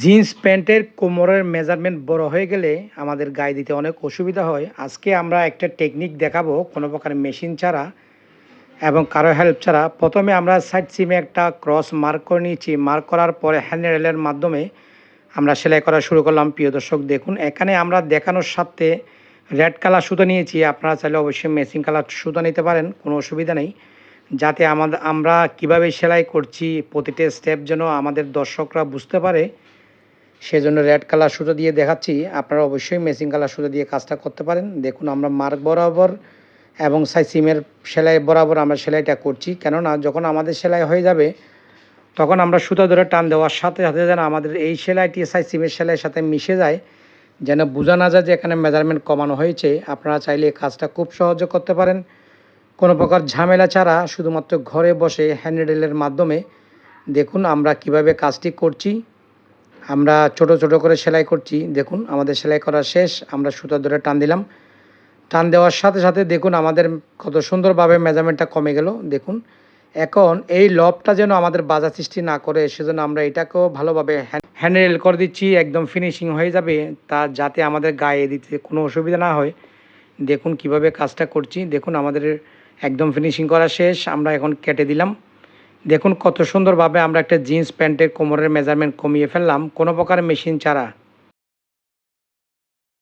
Jeans প্যান্টের কোমরের measurement বড় হয়ে গেলে আমাদের গায়ে দিতে অনেক অসুবিধা হয়। আজকে আমরা একটা টেকনিক দেখাবো, কোনো প্রকার মেশিন ছাড়া এবং কারও হেল্প ছাড়া। প্রথমে আমরা সাইড সিমে একটা ক্রস মার্ক করে নিয়েছি। মার্ক করার পরে হ্যান্ডেলের মাধ্যমে আমরা সেলাই করা শুরু করলাম। প্রিয় দর্শক, দেখুন, এখানে আমরা দেখানোর সাথে রেড কালার সুতো নিয়েছি। আপনারা চাইলে অবশ্যই মেশিন কালার সুতো নিতে পারেন, কোনো অসুবিধা নেই। যাতে আমাদের, আমরা কীভাবে সেলাই করছি, প্রতিটা স্টেপ যেন আমাদের দর্শকরা বুঝতে পারে। সেজন্য রেড কালার সুতো দিয়ে দেখাচ্ছি। আপনারা অবশ্যই মেশিন কালার সুতো দিয়ে কাজটা করতে পারেন। দেখুন, আমরা মার্ক বরাবর এবং সাই সিমের সেলাই বরাবর আমরা সেলাইটা করছি। কেননা, যখন আমাদের সেলাই হয়ে যাবে, তখন আমরা সুতো ধরে টান দেওয়ার সাথে সাথে যেন আমাদের এই সেলাইটি সাই সিমের সেলাইয়ের সাথে মিশে যায়, যেন বোঝা না যায় যে এখানে মেজারমেন্ট কমানো হয়েছে। আপনারা চাইলে কাজটা খুব সহজে করতে পারেন। কোনো প্রকার ঝামেলা ছাড়া শুধুমাত্র ঘরে বসে হ্যান্ডেলের মাধ্যমে দেখুন আমরা কীভাবে কাজটি করছি। আমরা ছোট ছোট করে সেলাই করছি। দেখুন, আমাদের সেলাই করা শেষ, আমরা সুতো ধরে টান দিলাম। টান দেওয়ার সাথে সাথে দেখুন, আমাদের কত সুন্দরভাবে মেজারমেন্টটা কমে গেল। দেখুন, এখন এই লবটা যেন আমাদের বাধা সৃষ্টি না করে, সেজন্য আমরা এটাকেও ভালোভাবে হ্যান্ডেল করে দিচ্ছি, একদম ফিনিশিং হয়ে যাবে, তা যাতে আমাদের গায়ে দিতে কোনো অসুবিধা না হয়। দেখুন, কীভাবে কাজটা করছি। দেখুন, আমাদের একদম ফিনিশিং করা শেষ, আমরা এখন কেটে দিলাম। দেখুন কত সুন্দরভাবে আমরা একটা জিন্স প্যান্টের কোমরের মেজারমেন্ট কমিয়ে ফেললাম। কোনো প্রকার মেশিন ছাড়া।